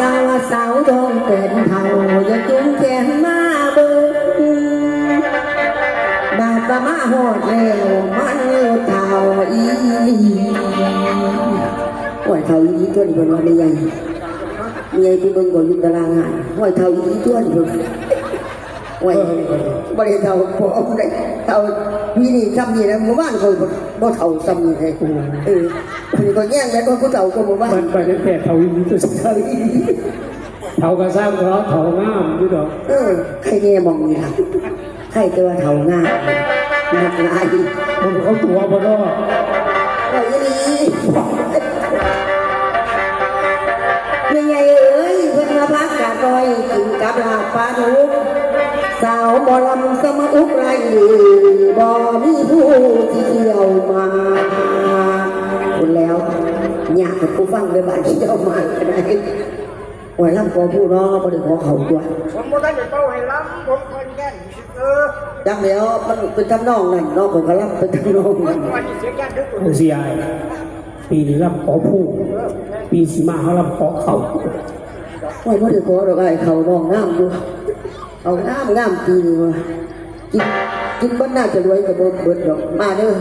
ดาวสาวทองเป็นเท่าอย่าจุงแขนมาเบิ่งบาปมาหอดแล้วมันเท่าอีโอ้ยเท่าอีตัวนี้เป็นว่าไม่ใหญ่ไม่ใหญ่ที่เบิ่งบ่อยู่ตารางงานโอ้ยเท่าอีตัวนี้เบิ่ง โอ้ยบ่ได้เท่าผมได้เท่าพี่นี่ซ้ำนี่นะหมู่บ้านเขาบ่บ่เท่าซ้ำนี่เลยเออคนนี้ก็แย่งกันว่าผู้เฒ่าก็หมู่บ้านมันไปตั้งแต่เท่าอีนี้ตัวสุดท้ายเท่ากระซ้ำเพราะเท่างามอยู่ดอกเออใครเนี่ยมองนี่ล่ะใครจะว่าเท่าง่ายนักลายมันเขาตัวบ่รอดโอ้ยนี่ไม่ไงเอ้ยเพิ่นมาพักกาดอยกินกับลาบปลาดุกสาวบอ ลำสมอุกไรบ่มีผู้ที่เที่ยวมาคุณแล้วอยากกับผู้ฟังเลยบ้านเที่ยวมาก็ได้โอ้ยลำขอผู้ร้องบ่ได้ขอเขาตัวยผมบ่ได้เป้าให้ลำผมคนแก่เออดังแล้วมันเป็นทำนองนั่นนอกของกระลำเป็นทำนองนั่นเสียงแก่นดึกโอเสียปีนี้รับขอผู้ปีสีมาเขารับขอเขาโอ้ยพ่อเด็กขอดอกไอ้เขานองงามอยู่ เอางามงามปีนกินกินบ้านน่าจะรวยกับเบิร์ดดอกมาเด้อ